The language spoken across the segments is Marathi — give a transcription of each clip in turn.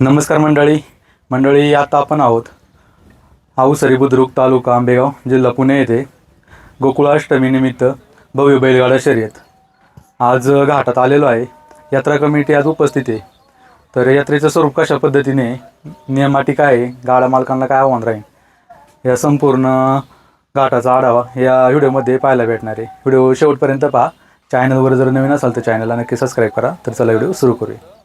नमस्कार मंडळी. मंडळी आता आपण आहोत आऊसरी बुद्रुक तालुका आंबेगाव जिल्हा पुणे येथे गोकुळाष्टमीनिमित्त भव्य बैलगाडा शर्यत. आज घाटात आलेलो आहे. यात्रा कमिटी आज उपस्थित आहे. तर यात्रेचं स्वरूप कशा पद्धतीने नियमाटी काय आहे गाडा मालकांना काय आव्हान राहील या संपूर्ण घाटाचा आढावा या व्हिडिओमध्ये पाहायला भेटणार आहे. व्हिडिओ शेवटपर्यंत पहा. चॅनलवर जर नवीन असाल तर चॅनलला नक्की सबस्क्राईब करा. तर चला व्हिडिओ सुरू करूया.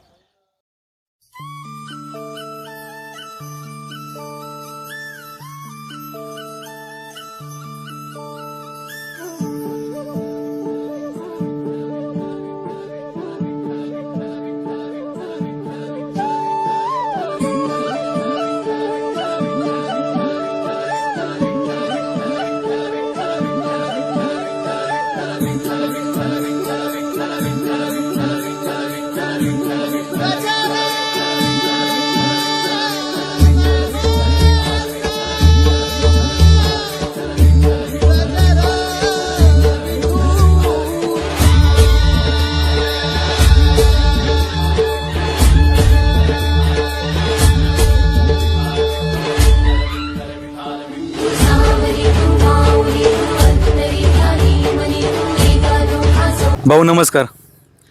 भाऊ नमस्कार.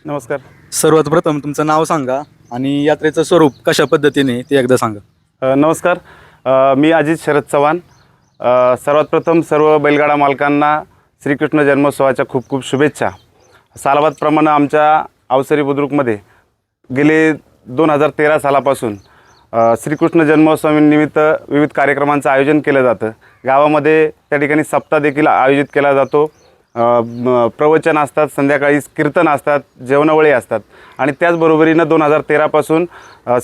नमस्कार. सर्वात प्रथम तुमचं नाव सांगा आणि यात्रेचं स्वरूप कशा पद्धतीने ते एकदा सांगा. अ, नमस्कार. अ, मी अजित शरद चव्हाण. अ, सर्वात प्रथम सर्व बैलगाडा मालकांना श्रीकृष्ण जन्मोत्सवाच्या खूप खूप शुभेच्छा. सालाबादप्रमाणे आमच्या अवसरी बुद्रुकमध्ये गेले दोन हजार तेरा सालापासून अ, श्रीकृष्ण जन्मोत्सवानिमित्त विविध कार्यक्रमांचं आयोजन केलं जातं. गावामध्ये त्या ठिकाणी सप्ताह देखील आयोजित केला जातो. प्रवचन असतात संध्याकाळी कीर्तन असतात जेवणावळी असतात. आणि त्याचबरोबरीनं दोन हजार तेरापासून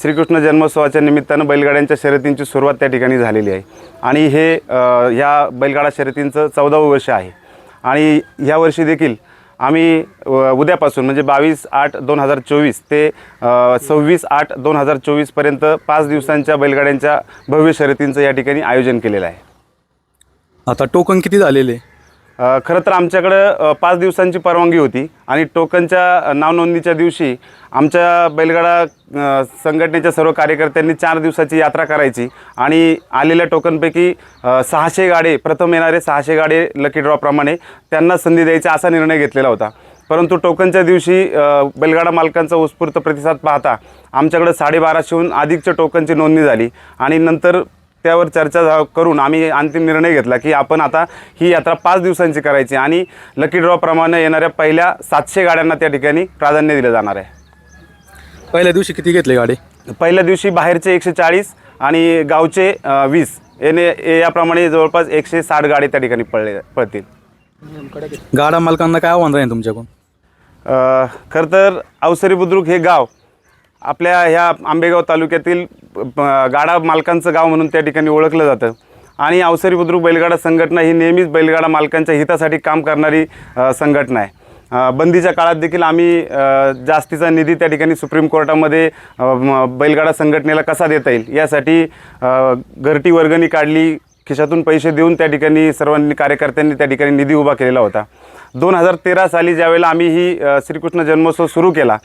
श्रीकृष्ण जन्मोत्सवाच्या निमित्तानं बैलगाड्यांच्या शर्यतींची सुरुवात त्या ठिकाणी झालेली आहे. आणि हे ह्या बैलगाडा शर्यतींचं चौदावं वर्ष आहे. आणि ह्या वर्षी देखील आम्ही उद्यापासून म्हणजे बावीस आठ दोन हजार चोवीस ते सव्वीस आठ दोन हजार चोवीसपर्यंत पाच दिवसांच्या बैलगाड्यांच्या भव्य शर्यतींचं या ठिकाणी आयोजन केलेलं आहे. आता टोकन किती झालेले? आहे खरं तर आमच्याकडं पाच दिवसांची परवानगी होती आणि टोकनच्या नावनोंदणीच्या दिवशी आमच्या बैलगाडा संघटनेच्या सर्व कार्यकर्त्यांनी चार दिवसाची यात्रा करायची आणि आलेल्या टोकनपैकी सहाशे गाडे प्रथम येणारे सहाशे गाडे लकी ड्रॉप्रमाणे त्यांना संधी द्यायचा असा निर्णय घेतलेला होता. परंतु टोकनच्या दिवशी बैलगाडा मालकांचा उत्स्फूर्त प्रतिसाद पाहता आमच्याकडे साडेबाराशेहून अधिकच्या टोकनची नोंदणी झाली आणि नंतर त्यावर चर्चा झा- करून आम्ही अंतिम निर्णय घेतला की आपण आता ही यात्रा पाच दिवसांची करायची आणि लकी ड्रॉप्रमाणे येणाऱ्या पहिल्या सातशे गाड्यांना त्या ठिकाणी प्राधान्य दिलं जाणार आहे. पहिल्या दिवशी किती घेतले गाडी? पहिल्या दिवशी बाहेरचे एकशे चाळीस आणि गावचे वीस. याने याप्रमाणे जवळपास एकशे साठ गाडी त्या ठिकाणी पडले पडतील गाडा मालकांना काय आव्हान राहील तुमच्याकडून? खरं तर अवसरी बुद्रुक हे गाव आपल्या ह्या आंबेगाव तालुक्यातील गाडा मालकांचं गाव म्हणून त्या ठिकाणी ओळखलं जातं. आणि अवसरी बुद्रुक बैलगाडा संघटना ही नेहमीच बैलगाडा मालकांच्या हितासाठी काम करणारी संघटना आहे. बंदीच्या काळात देखील आम्ही जास्तीचा निधी त्या ठिकाणी सुप्रीम कोर्टामध्ये बैलगाडा संघटनेला कसा देता येईल? यासाठी घरटी वर्गणी काढली खिशातून पैसे देऊन त्या ठिकाणी सर्वांनी कार्यकर्त्यांनी त्या ठिकाणी निधी उभा केलेला होता. दोन हजार तेरा साली ज्यावेळेला आम्ही ही श्रीकृष्ण जन्मोत्सव सुरू केला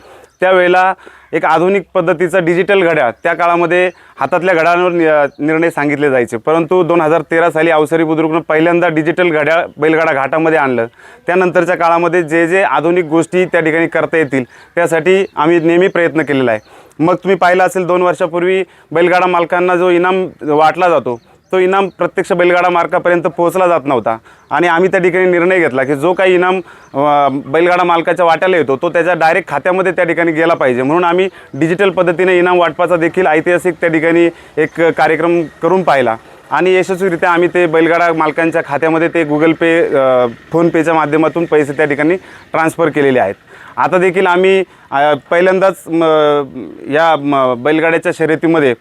त्यावेळेला एक आधुनिक पद्धतीचा डिजिटल घड्याळ त्या काळामध्ये हातातल्या घड्याळांवर नि- निर्णय सांगितले जायचे. परंतु दोन हजार तेरा साली अवसरी बुद्रुकनं पहिल्यांदा डिजिटल घड्याळ बैलगाडा घाटामध्ये आणलं. त्यानंतरच्या काळामध्ये जे जे आधुनिक गोष्टी त्या ठिकाणी करता येतील त्यासाठी आम्ही नेहमी प्रयत्न केलेला आहे. मग तुम्ही पाहिलं असेल दोन वर्षापूर्वी बैलगाडा मालकांना जो इनाम वाटला जातो तो इनाम प्रत्यक्ष बैलगाडा मार्कापर्यंत पोहोचला जात नव्हता. आणि आम्ही त्या ठिकाणी निर्णय घेतला की जो काही इनाम बैलगाडा मालकाच्या वाट्याला येतो तो त्याच्या डायरेक्ट खात्यामध्ये त्या ठिकाणी गेला पाहिजे. म्हणून आम्ही डिजिटल पद्धतीने इनाम वाटपाचा देखील ऐतिहासिक त्या ठिकाणी एक कार्यक्रम करून पाहिला. आणि यशस्वीरित्या आम्ही ते बैलगाडा मालकांच्या खात्यामध्ये ते गुगल पे फोनपेच्या माध्यमातून पैसे त्या ठिकाणी ट्रान्सफर केलेले आहेत. आता देखील आम्ही पहिल्यांदाच म, या म, बैलगाड्याच्या शर्यतीमध्ये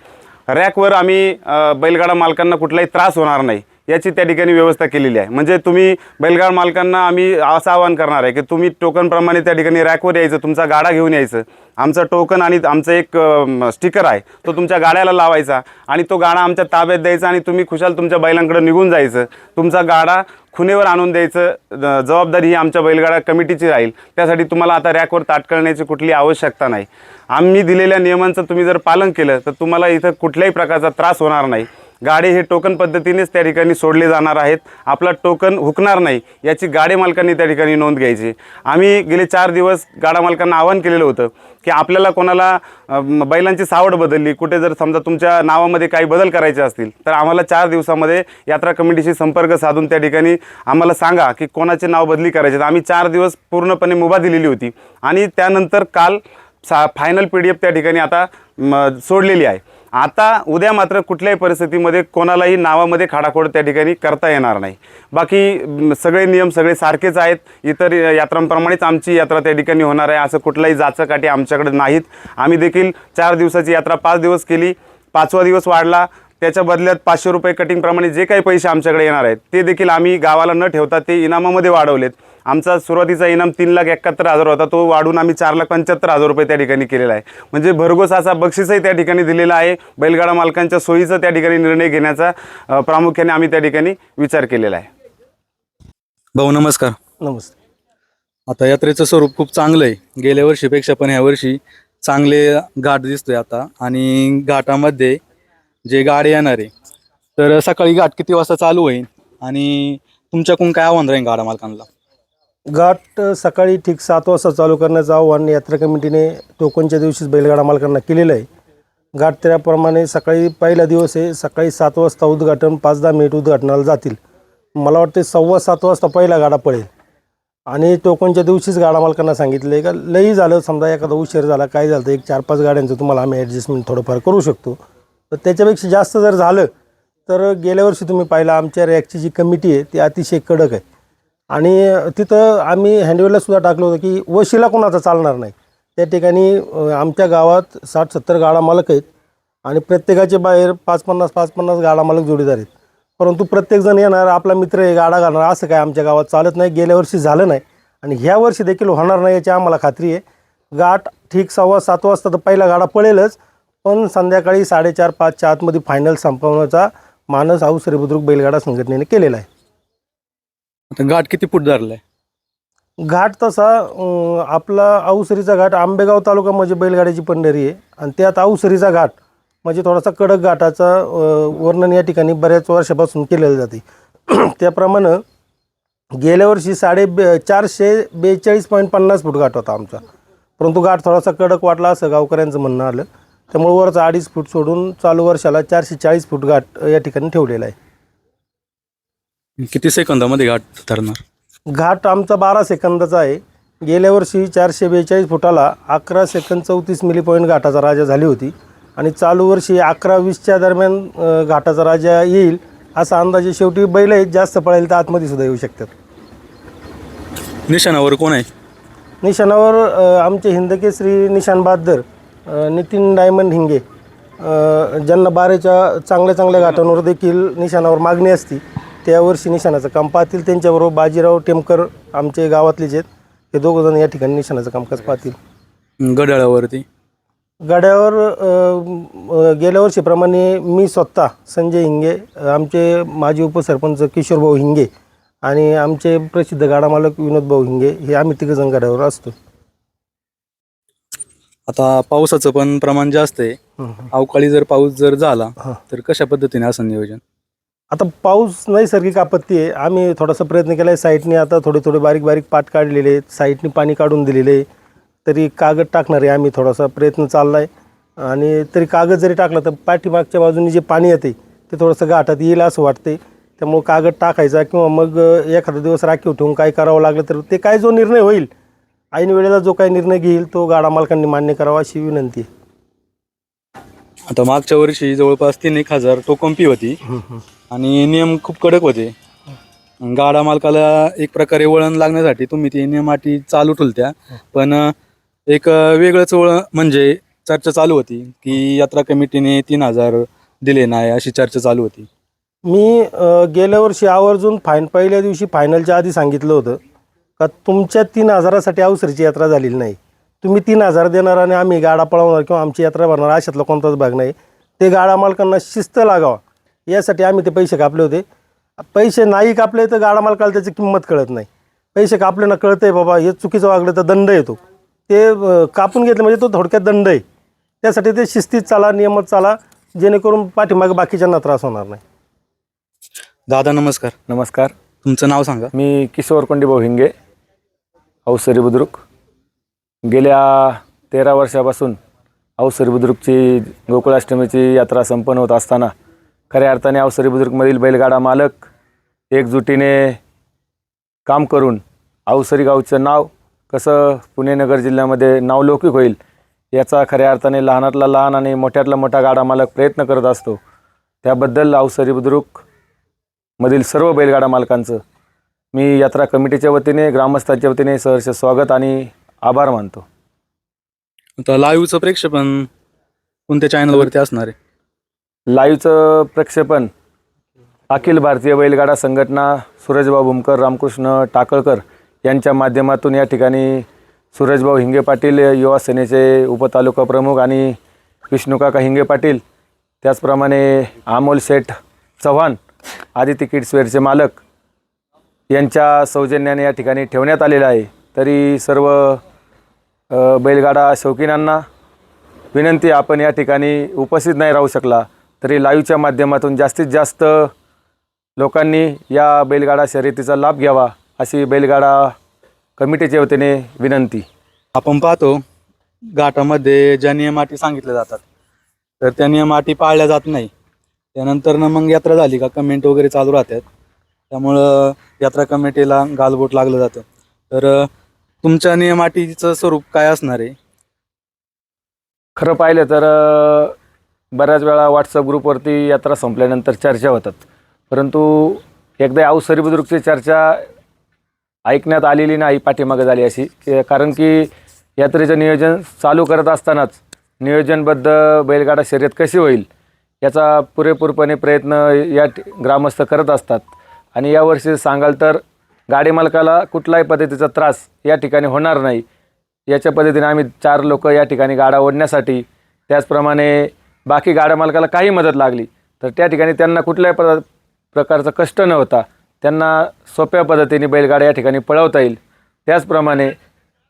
रॅकवर आम्ही बैलगाडा मालकांना कुठलाही त्रास होणार नाही याची त्या ठिकाणी व्यवस्था केलेली आहे. म्हणजे तुम्ही बैलगाड मालकांना आम्ही असं आवाहन करणार आहे की तुम्ही टोकनप्रमाणे त्या ठिकाणी रॅकवर यायचं तुमचा गाडा घेऊन यायचं. आमचं टोकन आणि आमचं एक स्टिकर आहे तो तुमच्या गाड्याला लावायचा आणि तो गाडा आमच्या ताब्यात द्यायचा आणि तुम्ही खुशाल तुमच्या बैलांकडे निघून जायचं. तुमचा गाडा खुनेवर आणून द्यायचं ज- जबाबदारी ही आमच्या बैलगाडा कमिटीची राहील. त्यासाठी तुम्हाला आता रॅकवर ताट करण्याची कुठली आवश्यकता नाही. आम्ही दिलेल्या नियमांचं तुम्ही जर पालन केलं तर तुम्हाला इथं कुठल्याही प्रकारचा त्रास होणार नाही. गाडी हे टोकन पद्धतीनेच त्या ठिकाणी सोडले जाणार आहेत. आपला टोकन हुकणार नाही याची गाडी मालकांनी त्या ठिकाणी नोंद घ्यायची. आम्ही गेले चार दिवस गाडा मालकांना आवाहन केलेलं होतं की आपल्याला कोणाला बैलांची सावड बदलली कुठे जर समजा तुमच्या नावामध्ये काही बदल करायचे असतील तर आम्हाला चार दिवसामध्ये यात्रा कमिटीशी संपर्क साधून त्या ठिकाणी आम्हाला सांगा की कोणाचे नाव बदली करायचे तर आम्ही चार दिवस पूर्णपणे मुभा दिलेली होती आणि त्यानंतर काल सा फायनल पी डी एफ त्या ठिकाणी आता सोडलेली आहे. आता उद्या मात्र कुठल्याही परिस्थितीमध्ये कोणालाही नावामध्ये खाडाखोड त्या ठिकाणी करता येणार नाही. बाकी सगळे नियम सगळे सारखेच आहेत. इतर यात्रांप्रमाणेच आमची यात्रा त्या ठिकाणी होणार आहे. असं कुठलाही जाचकाठी आमच्याकडे नाहीत. आम्ही देखील चार दिवसाची यात्रा पाच दिवस केली. पाचवा दिवस वाढला. त्याच्या बदल्यात पाचशे रुपये कटिंगप्रमाणे जे काही पैसे आमच्याकडे येणार आहेत ते देखील आम्ही गावाला न ठेवता ते इनामामध्ये वाढवलेत. आमचा सुरुवातीचा इनाम तीन लाख एकाहत्तर हजार होता. तो वाढून आम्ही चार लाख पंच्याहत्तर हजार रुपये त्या ठिकाणी केलेला आहे. म्हणजे भरघोस असा बक्षीसही त्या ठिकाणी दिलेला आहे. बैलगाडा मालकांच्या सोयीचा त्या ठिकाणी निर्णय घेण्याचा प्रामुख्याने आम्ही त्या ठिकाणी विचार केलेला आहे. भाऊ नमस्कार. नमस्ते. आता यात्रेचं स्वरूप खूप चांगलं आहे. गेल्या वर्षीपेक्षा पण ह्या वर्षी चांगले घाट दिसतोय आता. आणि घाटामध्ये जे गाडी येणार आहे तर सकाळी घाट किती वाजता चालू होईल? आणि तुमच्याकडून काय आव्हान राहील गाडा मालकांना? घाट सकाळी ठीक सात वाजता चालू करण्याचं आव्हान यात्रा कमिटीने टोकनच्या दिवशीच बैलगाडा मालकांना केलेलं आहे. घाट त्याप्रमाणे सकाळी पहिला दिवस आहे सकाळी सात वाजता उद्घाटन पाच दहा मिनिट उद्घाटनाला जातील. मला वाटते सव्वा सात वाजता पहिला गाडा पडेल आणि टोकनच्या दिवशीच गाडा मालकांना सांगितलं आहे का लई झालं समजा एखादा उशीर झाला काय झालं तर एक चार पाच गाड्यांचं तुम्हाला आम्ही ॲडजस्टमेंट थोडंफार करू शकतो. तर त्याच्यापेक्षा जास्त जर झालं तर गेल्या वर्षी तुम्ही पाहिलं आमच्या रॅकची जी कमिटी आहे ती अतिशय कडक आहे. आणि तिथं आम्ही हँडवेलसुद्धा टाकलं होतं की वशिला कोणाचा चालणार नाही. त्या ठिकाणी आमच्या गावात साठ सत्तर गाडा मालक आहेत आणि प्रत्येकाचे बाहेर पाच पन्नास पाच पन्नास गाडा मालक जोडीदार आहेत. परंतु प्रत्येकजण येणार आपला मित्र आहे गाडा घालणार असं काय आमच्या गावात चालत नाही. गेल्या वर्षी झालं नाही आणि ह्या वर्षी देखील होणार नाही याची आम्हाला खात्री आहे. गाठ ठीक सव्वा सात वाजता तर पहिला गाडा पळेलच पण संध्याकाळी साडेचार पाचच्या आतमध्ये फायनल संपवण्याचा मानस हाऊस बुद्रुक बैलगाडा संघटनेने केलेला आहे. आता घाट किती फूट धरलाय? घाट तसा अं, आपला औसरीचा घाट आंबेगाव तालुका म्हणजे बैलगाड्याची पंढरी आहे. आणि त्यात औसरीचा घाट म्हणजे थोडासा कडक घाटाचा अं, वर्णन या ठिकाणी बऱ्याच वर्षापासून केलेलं जाते. त्याप्रमाणे गेल्या वर्षी साडे बे चारशे बेचाळीस पॉईंट पन्नास फूट घाट होता आमचा. परंतु घाट थोडासा कडक वाटला असं गावकऱ्यांचं म्हणणं आलं. त्यामुळे वरचा अडीच फूट सोडून चालू वर्षाला चारशे चाळीस फूट घाट या ठिकाणी ठेवलेला आहे. किती सेकंदामध्ये घाट धरणार? घाट आमचा बारा सेकंदाचा आहे. गेल्या वर्षी चारशे बेचाळीस फुटाला अकरा सेकंद चौतीस मिली पॉईंट घाटाचा राजा झाली होती. आणि चालू वर्षी अकरा वीसच्या दरम्यान घाटाचा राजा येईल असा अंदाजे शेवटी बैल आहेत जास्त पळायला तर आतमध्ये सुद्धा येऊ शकतात. निशाणावर कोण आहे? निशाणावर आमचे हिंदकेसरी निशाण बहादर अ, नितीन डायमंड हिंगे. ज्यांना बारेच्या चांगल्या चांगल्या घाटांवर देखील निशाणावर मागणी असती. त्यावर्षी निशाणाचं काम पाहतील. त्यांच्याबरोबर बाजीराव टेमकर आमचे गावातलेच आहेत हे दोघंजण या ठिकाणी निशाणाचं कामकाज पाहतील. गडाळावरती? गाड्यावर अ, गेल्या वर्षीप्रमाणे मी स्वतः संजय हिंगे आमचे माजी उपसरपंच किशोरभाऊ हिंगे आणि आमचे प्रसिद्ध गाडा मालक विनोदभाऊ हिंगे हे आम्ही तिघजण गाड्यावर असतो आता पावसाचं पण प्रमाण जास्त आहे. अवकाळी जर पाऊस जर झाला हां. तर कशा पद्धतीने असं नियोजन? आता पाऊस नैसर्गिक आपत्ती आहे. आम्ही थोडासा प्रयत्न केला आहे साईटने आता थोडे थोडे बारीक बारीक पाट काढलेले आहेत साईटने पाणी काढून दिलेले. आहे तरी कागद टाकणार आहे आम्ही थोडासा प्रयत्न चालला आहे आणि तरी कागद जरी टाकला तर पाठीमागच्या बाजूने जे पाणी येते ते थोडंसं घाटात येईल असं वाटते त्यामुळं कागद टाकायचा किंवा मग एखादा दिवस राखीव ठेवून काय करावं लागलं तर ते काय जो निर्णय होईल ऐन वेळेला जो काही निर्णय घेईल तो गाडा मालकांनी मान्य करावा अशी विनंती आहे. आता मागच्या वर्षी जवळपास तीन एक हजार टोकन फी होती. आणि नियम खूप कडक होते. गाडा मालकाला एक प्रकारे वळण लागण्यासाठी तुम्ही ती नियम अटी चालू ठेवत्या पण एक वेगळंच वळण म्हणजे चर्चा चालू होती की यात्रा कमिटीने तीन हजार दिले नाही अशी चर्चा चालू होती. मी गेल्या वर्षी आवर्जून फायन पहिल्या दिवशी फायनलच्या आधी सांगितलं होतं का तुमच्या तीन हजारासाठी अवसरीची यात्रा झालेली नाही. तुम्ही तीन हजार देणार आणि आम्ही गाडा पळवणार किंवा आमची यात्रा भरणार अशातला कोणताच भाग नाही. ते गाडा मालकांना शिस्त लागावा. यासाठी आम्ही ते पैसे कापले होते. पैसे नाही कापले तर गाडा मालकाला त्याची किंमत कळत नाही. पैसे कापले ना कळतं आहे बाबा हे चुकीचं वागलं तर दंड येतो. ते कापून घेतलं म्हणजे तो थोडक्यात दंड आहे. त्यासाठी ते शिस्तीत चाला नियमात चाला जेणेकरून पाठीमागे बाकीच्यांना त्रास होणार नाही. दादा नमस्कार. नमस्कार. तुमचं नाव सांगा. मी किशोर कोंडीभाऊ हिंगे अवसरी बुद्रुक. गेल्या तेरा वर्षापासून अवसरी बुद्रुकची गोकुळाष्टमीची यात्रा संपन्न होत असताना खऱ्या अर्थाने अवसरी बुद्रुकमधील बैलगाडा मालक एकजुटीने काम करून अवसरी गावचं नाव कसं पुणे नगर जिल्ह्यामध्ये नावलौकिक होईल याचा खऱ्या अर्थाने लहानातला लहान आणि मोठ्यातला मोठा गाडा मालक प्रयत्न करत असतो. त्याबद्दल अवसरी बुद्रुक मधील सर्व बैलगाडा मालकांचं मी यात्रा कमिटीच्या वतीने ग्रामस्थांच्या वतीने सहर्ष स्वागत आणि आभार मानतो. आता लाईव्हचं प्रेक्षेपण कोणत्या चॅनलवरती असणार आहे? लाईव्हचं प्रक्षेपण. अखिल भारतीय बैलगाडा संघटना सूरजभाऊ भूमकर रामकृष्ण टाकळकर यांच्या माध्यमातून या ठिकाणी सूरजभाऊ हिंगे पाटील युवा सेनेचे उपतालुका प्रमुख आणि विष्णुकाका हिंगे पाटील त्याचप्रमाणे अमोल शेठ चव्हाण आदित्य किड्सवेअरचे मालक यांच्या सौजन्याने या ठिकाणी ठेवण्यात आलेलं आहे. तरी सर्व बैलगाडा शौकीनांना विनंती आपण या ठिकाणी उपस्थित नाही राहू शकला. तरी लाईव्हच्या माध्यमातून जास्तीत जास्त लोकांनी या बैलगाडा शर्यतीचा लाभ घ्यावा अशी बैलगाडा कमिटीच्या वतीने विनंती. आपण पाहतो घाटामध्ये ज्या नियम अटी सांगितल्या जातात तर त्या नियम अटी पाळल्या जात नाही. त्यानंतर ना मग यात्रा झाली का कमेंट वगैरे चालू राहतात. त्यामुळं यात्रा कमिटीला गालबोट लागलं जातं. तर तुमच्या नियम अटीचं स्वरूप काय असणार आहे? खरं पाहिलं तर बऱ्याच वेळा व्हॉट्सअप ग्रुपवरती यात्रा संपल्यानंतर चर्चा होतात. परंतु एकदा अवसरी बुद्रुकची चर्चा ऐकण्यात आलेली नाही पाठीमागं झाली अशी. कारण की यात्रेचं नियोजन चालू करत असतानाच नियोजनबद्ध बैलगाडा शर्यत कशी होईल याचा पुरेपूरपणे प्रयत्न या ग्रामस्थ करत असतात. आणि यावर्षी सांगाल तर गाडी मालकाला कुठलाही पद्धतीचा त्रास या ठिकाणी होणार नाही. याच्या पद्धतीने आम्ही चार लोक या ठिकाणी गाडा ओढण्यासाठी त्याचप्रमाणे बाकी गाड्या मालकाला काही मदत लागली तर त्या ठिकाणी त्यांना कुठल्याही प्र प्रकारचं कष्ट न होता त्यांना सोप्या पद्धतीने बैलगाड्या या ठिकाणी पळवता येईल. त्याचप्रमाणे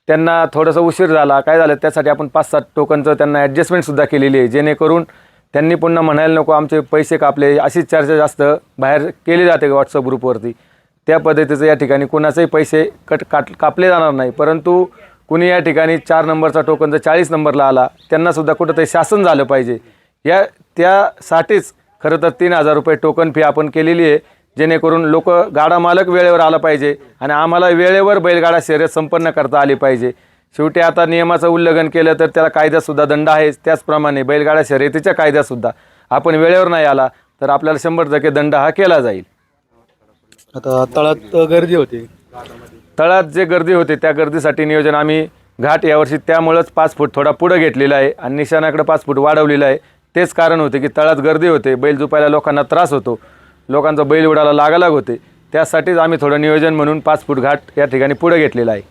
त्यांना थोडंसं उशीर झाला काय झालं त्यासाठी आपण पाच सात टोकनचं त्यांना ॲडजस्टमेंटसुद्धा केलेली आहे जेणेकरून त्यांनी पुन्हा म्हणायला नको आमचे पैसे कापले अशीच चर्चा जास्त बाहेर केली जाते व्हॉट्सअप ग्रुपवरती त्या पद्धतीचं या ठिकाणी कुणाचंही पैसे कट काट कापले जाणार नाही परंतु कुणी या ठिकाणी चार नंबरचा टोकन जर चाळीस नंबरला आला त्यांनासुद्धा कुठंतरी शासन झालं पाहिजे. या त्यासाठीच खरं तर तीन हजार रुपये टोकन फी आपण केलेली आहे जेणेकरून लोक गाडा मालक वेळेवर आला पाहिजे आणि आम्हाला वेळेवर बैलगाडा शर्यत संपन्न करता आली पाहिजे. शेवटी आता नियमाचं उल्लंघन केलं तर त्याला कायद्यातसुद्धा दंड आहे त्याचप्रमाणे बैलगाडा शर्यतीच्या कायद्यातसुद्धा आपण वेळेवर नाही आला तर आपल्याला शंभर टक्के दंड हा केला जाईल. आता तळात गर्दी होती. तळात जे गर्दी होते त्या गर्दीसाठी नियोजन आम्ही घाट यावर्षी त्यामुळंच पाच फूट थोडा पुढं घेतलेला आहे आणि निशाणाकडे पाच फूट वाढवलेलं आहे. तेच कारण होते की तळात गर्दी होते बैल जुपायला लोकांना त्रास होतो लोकांचा बैल उडाला लागालाग होते. त्यासाठीच आम्ही थोडं नियोजन म्हणून पाच फूट घाट या ठिकाणी पुढं घेतलेला आहे.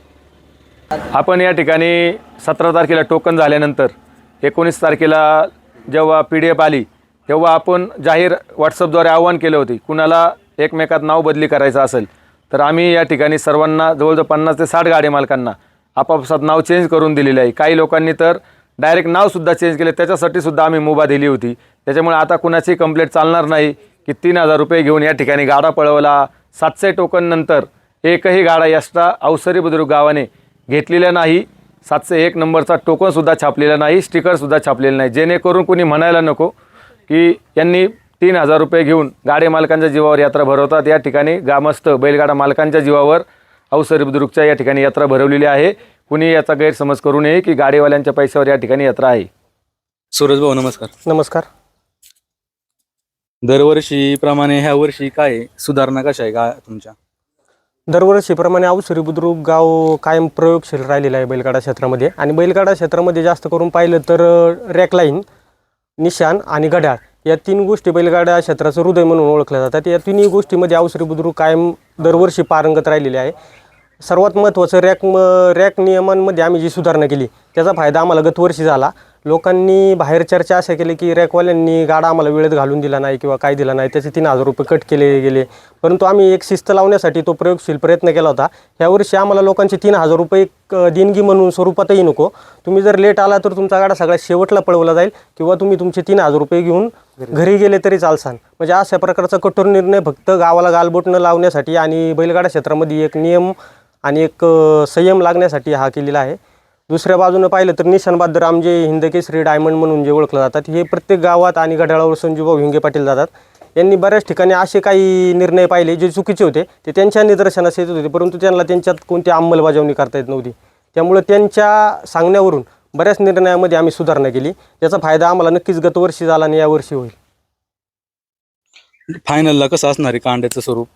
आपण या ठिकाणी सतरा तारखेला टोकन झाल्यानंतर एकोणीस तारखेला जेव्हा पी डी एफ आली तेव्हा आपण जाहीर व्हॉट्सअपद्वारे आव्हान केलं होते कुणाला एकमेकात नाव बदली करायचं असेल तर आम्ही या ठिकाणी सर्वांना जवळजवळ पन्नास ते साठ गाडी मालकांना आपापसात नाव चेंज करून दिलेलं आहे. काही लोकांनी तर डायरेक्ट नावसुद्धा चेंज केले त्याच्यासाठी सुद्धा आम्ही मुभा दिली होती. त्याच्यामुळे आता कुणाची कंप्लेंट चालणार नाही की तीन हजार रुपये घेऊन या ठिकाणी गाडा पळवला. सातशे टोकन नंतर एकही गाडा एक्स्ट्रा अवसरी बुद्रुक गावाने घेतलेला नाही. सातशे एक नंबरचा टोकनसुद्धा छापलेला नाही स्टिकरसुद्धा छापलेलं नाही. जेणेकरून कोणी म्हणायला नको की यांनी तीन हजार रुपये घेऊन गाडी मालकांच्या जीवावर यात्रा भरवतात. या ठिकाणी ग्रामस्थ बैलगाडा मालकांच्या जीवावर अवसरी बुद्रुकच्या या ठिकाणी यात्रा भरवलेली आहे. कुणी याचा गैरसमज करू नये की गाडीवाल्यांच्या पैशावर या ठिकाणी यात्रा आहे? सूरज भाऊ नमस्कार. नमस्कार. दरवर्षीप्रमाणे ह्या वर्षी काय? सुधारणा कशा आहे का तुमच्या? दरवर्षीप्रमाणे अवसरी बुद्रुक गाव कायम प्रयोगशील राहिलेलं आहे बैलगाडा क्षेत्रामध्ये. आणि बैलगाडा क्षेत्रामध्ये जास्त करून पाहिलं तर रॅकलाईन निशान आणि घड्याळ या तीन गोष्टी बैलगाड्या क्षेत्राचं हृदय म्हणून ओळखल्या जातात. या तिन्ही गोष्टीमध्ये अवसरी बुद्रुक कायम दरवर्षी पारंगत राहिलेले आहे. सर्वात महत्त्वाचं रॅक म रॅक नियमांमध्ये आम्ही जी सुधारणा केली त्याचा फायदा आम्हाला गतवर्षी झाला. लोकांनी बाहेर चर्चा अशा केली की रॅकवाल्यांनी गाडा आम्हाला वेळेत घालून दिला नाही किंवा काय दिला नाही त्याचे तीन हजार रुपये कट केले गेले. परंतु आम्ही एक शिस्त लावण्यासाठी तो प्रयोगशील प्रयत्न केला होता. ह्यावर्षी आम्हाला लोकांचे तीन हजार रुपये एक देणगी म्हणून स्वरूपातही नको. तुम्ही जर लेट आला तर तुमचा गाडा सगळ्यात शेवटला पळवला जाईल किंवा तुम्ही तुमचे तीन हजार रुपये घेऊन घरी गेले तरी चालसान. म्हणजे अशा प्रकारचा कठोर निर्णय फक्त गावाला गालबोट न लावण्यासाठी आणि बैलगाडा क्षेत्रामध्ये एक नियम आणि एक संयम लागण्यासाठी हा केलेला आहे. दुसऱ्या बाजूनं पाहिलं तर निशाणबाद रामजे हिंदकेसरी डायमंड म्हणून जे ओळखलं जातात हे प्रत्येक गावात आणि घड्याळावर संजूभाऊ हिंगे पाटील जातात. यांनी बऱ्याच ठिकाणी असे काही निर्णय पाहिले जे चुकीचे होते. ते त्यांच्या निदर्शनास येत होते परंतु त्यांना त्यांच्यात कोणती अंमलबजावणी करता येत नव्हती. त्यामुळे त्यांच्या सांगण्यावरून बऱ्याच निर्णयामध्ये आम्ही सुधारणा केली. त्याचा फायदा आम्हाला नक्कीच गतवर्षी झाला आणि यावर्षी होईल. फायनलला कसं असणार आहे कांड्याचं स्वरूप?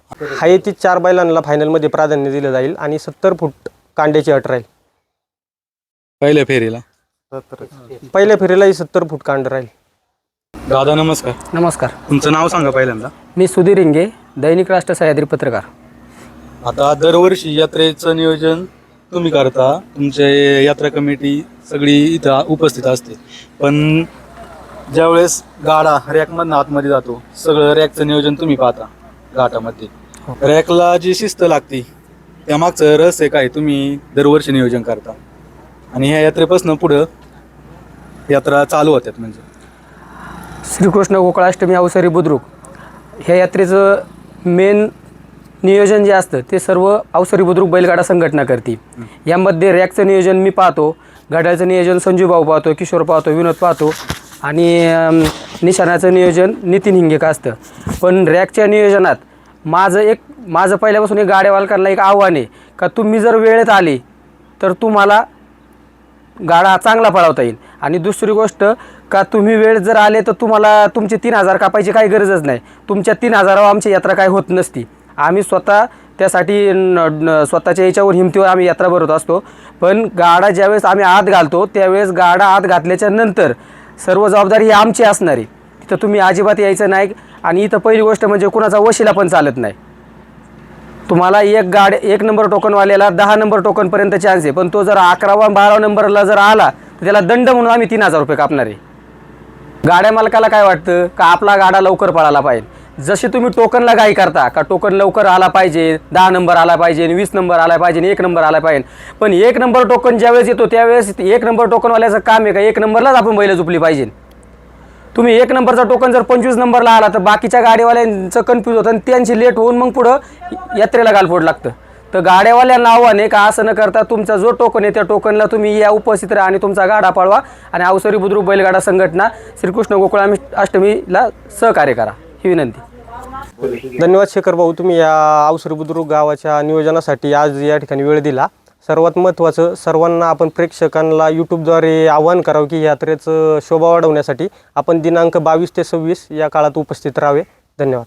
हायती चार बैलांना फायनलमध्ये प्राधान्य दिलं जाईल आणि सत्तर फूट कांड्याची अट राहील. पहिल्या फेरीला? पहिल्या फेरीलाही सत्तर फूट कांड राहील. दादा नमस्कार. नमस्कार. तुमचं नाव सांगा पहिल्यांदा. मी सुधीर इंगे दैनिक राष्ट्र सह्याद्री पत्रकार. आता दरवर्षी यात्रेचं नियोजन तुम्ही करता. तुमचे यात्रा कमिटी सगळी इथं उपस्थित असते. पण ज्यावेळेस गाडा रॅकमधनं आतमध्ये जातो सगळं रॅकचं नियोजन तुम्ही पाहता घाटामध्ये. रॅकला जी शिस्त लागते त्यामागचं रस आहे काय तुम्ही दरवर्षी नियोजन करता? आणि ह्या यात्रेपासून पुढं यात्रा चालू होत्यात म्हणजे? श्रीकृष्ण गोकुळाष्टमी अवसरी बुद्रुक. ह्या यात्रेचं मेन नियोजन जे असतं ते सर्व अवसरी बुद्रुक बैलगाडा संघटना करते. यामध्ये रॅकचं नियोजन मी पाहतो गाड्याचं नियोजन संजू भाऊ पाहतो किशोर पाहतो विनोद पाहतो आणि अम, निशाणाचं नियोजन नितीन हिंगेका असतं. पण रॅकच्या नियोजनात माझं एक माझं पहिल्यापासून एक गाड्यावालकांना एक आव्हान आहे का तुम्ही जर वेळेत आले तर तुम्हाला गाडा चांगला पळवता येईल. आणि दुसरी गोष्ट का तुम्ही वेळ जर आले तर तुम्हाला तुमचे तीन हजार कापायची काही गरजच नाही. तुमच्या तीन हजारावर आमची यात्रा काय होत नसती. आम्ही स्वतः त्यासाठी न- न- स्वतःच्या याच्यावर हिमतीवर आम्ही यात्रा भरत असतो. पण गाडा ज्यावेळेस आम्ही आत घालतो त्यावेळेस गाडा आत घातल्याच्या नंतर सर्व जबाबदारी ही आमची असणार आहे. तिथं तुम्ही अजिबात यायचं नाही आणि इथं पहिली गोष्ट म्हणजे कुणाचा वशिला पण चालत नाही. तुम्हाला एक गाड एक नंबर टोकनवाल्याला दहा नंबर टोकनपर्यंत चान्स आहे. पण तो जर अकरावा बारावा नंबरला जर आला तर त्याला दंड म्हणून आम्ही तीन हजार रुपये कापणार आहे. गाड्या मालकाला काय वाटतं? का आपला गाडा लवकर पळाला पाहिजे? जसे तुम्ही टोकनला गाई करता का टोकन लवकर आला पाहिजे दहा नंबर आला पाहिजे वीस नंबर आला पाहिजे एक नंबर आला पाहिजे. पण एक नंबर टोकन ज्यावेळेस येतो त्यावेळेस एक नंबर टोकनवाल्याचं काम आहे का? एक नंबरलाच आपण बैल झुपली पाहिजे. तुम्ही एक नंबरचा टोकन जर पंचवीस नंबरला आला तर बाकीच्या गाडीवाल्यांचं कन्फ्यूज होतं आणि त्यांची लेट होऊन मग पुढं यात्रेला गालफोड लागतं. तर गाड्यावाल्यांना आव्हान आहे का? असं न करता तुमचा जो टोकन आहे त्या टोकनला तुम्ही या उपस्थित राहा आणि तुमचा गाडा पाळवा आणि अवसरी बुद्रुक बैलगाडा संघटना श्रीकृष्ण गोकुळ अष्टमीला सहकार्य करा. ही विनंती. धन्यवाद शेखर भाऊ तुम्ही या अवसर बुद्रुक गावाच्या नियोजनासाठी आज या ठिकाणी वेळ दिला. सर्वात महत्त्वाचं सर्वांना आपण प्रेक्षकांना यूट्यूबद्वारे आवाहन करावं की यात्रेचं शोभा वाढवण्यासाठी आपण दिनांक बावीस ते सव्वीस या काळात उपस्थित राहावे. धन्यवाद.